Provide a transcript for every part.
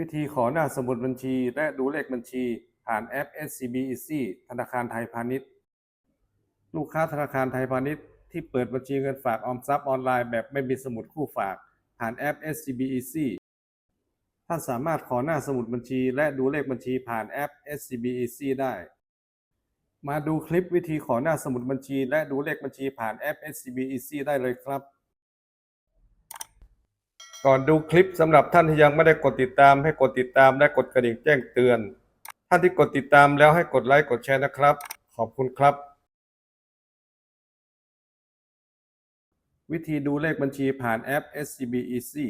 วิธีขอหน้าสมุดบัญชี และดูเลขบัญชี ผ่านแอป SCB Easy ธนาคารไทยพาณิชย์ ลูกค้าธนาคารไทยพาณิชย์ที่เปิดบัญชีเงินฝากออมทรัพย์ออนไลน์แบบไม่มีสมุดคู่ฝาก ผ่านแอป SCB Easy ท่านสามารถขอหน้าสมุดบัญชี และดูเลขบัญชีผ่านแอป SCB Easy ได้ มาดูคลิปวิธีขอหน้าสมุดบัญชี และดูเลขบัญชีผ่านแอป SCB Easy ได้เลยครับ ก่อนดูคลิปสำหรับท่านที่ยังไม่ได้กดติดตามให้กดติดตามและกดกระดิ่งแจ้งเตือน ท่านที่กดติดตามแล้วให้กดไลค์กดแชร์นะครับ ขอบคุณครับ วิธีดูเลขบัญชีผ่านแอป SCB Easy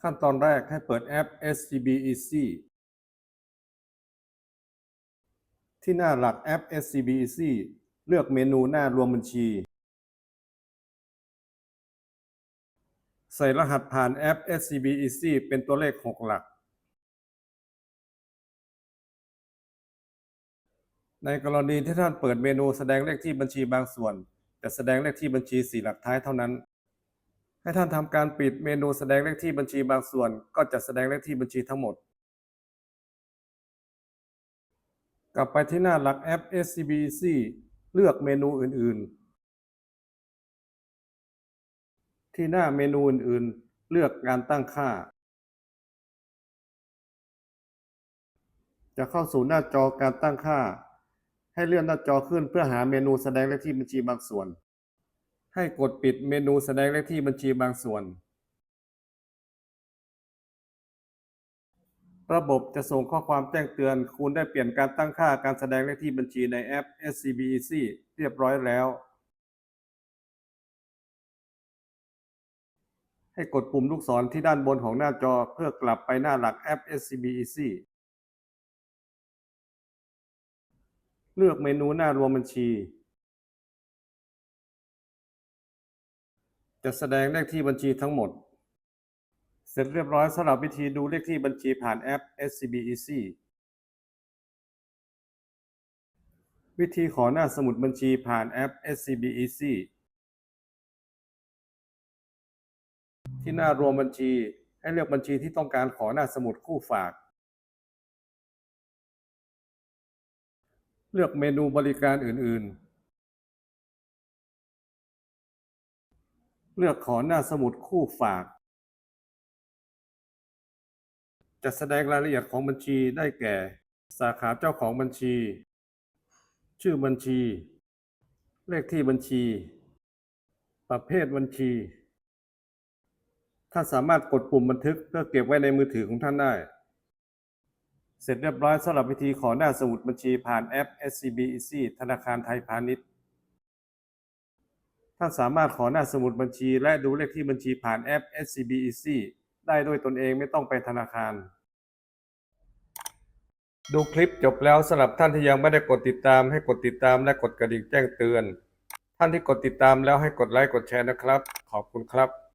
ขั้นตอนแรกให้เปิดแอป SCB Easy ที่หน้าหลักแอป SCB Easy เลือกเมนูหน้ารวมบัญชี ใส่รหัสผ่านแอป SCB Easy เป็นตัวเลข 6 หลัก ในกรณีที่ท่านเปิดเมนูแสดงเลขที่บัญชีบางส่วนจะแสดงเลขที่บัญชี 4 หลักท้ายเท่านั้น ให้ท่านทำการปิดเมนูแสดงเลขที่บัญชีบางส่วน ก็จะแสดงเลขที่บัญชีทั้งหมด กลับไปที่หน้าหลักแอป SCB Easy เลือกเมนูอื่น ๆ ที่หน้าเมนูอื่นๆ เลือกการตั้งค่า จะเข้าสู่หน้าจอการตั้งค่า ให้เลื่อนหน้าจอขึ้นเพื่อหาเมนูแสดงเลขที่บัญชีบางส่วน ให้กดปิดเมนูแสดงเลขที่บัญชีบางส่วน ระบบจะส่งข้อความแจ้งเตือน คุณได้เปลี่ยนการตั้งค่าการแสดงเลขที่บัญชีในแอป SCB Easy เรียบร้อยแล้ว ให้กดปุ่มลูกศรที่ด้านบนของหน้าจอเพื่อกลับไปหน้าหลักแอป SCB Easy เลือกเมนูหน้ารวมบัญชี จะแสดงเลขที่บัญชีทั้งหมด เสร็จเรียบร้อยสำหรับวิธีดูเลขที่บัญชีผ่านแอป SCB Easy วิธีขอหน้าสมุดบัญชีผ่านแอป SCB Easy ที่หน้ารวมบัญชี ให้เลือกบัญชีที่ต้องการขอหน้าสมุดคู่ฝาก เลือกเมนูบริการอื่น ๆ เลือกขอหน้าสมุดคู่ฝาก จะแสดงรายละเอียดของบัญชีได้แก่ สาขาเจ้าของบัญชี ชื่อบัญชี เลขที่บัญชี ประเภทบัญชี ท่านสามารถกดปุ่มบันทึกเพื่อเก็บไว้ในมือถือของท่านได้ เสร็จเรียบร้อยสำหรับวิธีขอหน้าสมุดบัญชีผ่านแอป SCB Easy ธนาคารไทยพาณิชย์ ท่านสามารถขอหน้าสมุดบัญชีและดูเลขที่บัญชีผ่านแอป SCB Easy ได้ด้วยตนเองไม่ต้องไปธนาคาร ดูคลิปจบแล้วสำหรับท่านที่ยังไม่ได้กดติดตามให้กดติดตามและกดกระดิ่งแจ้งเตือน ท่านที่กดติดตามแล้วให้กดไลค์กดแชร์นะครับ ขอบคุณครับ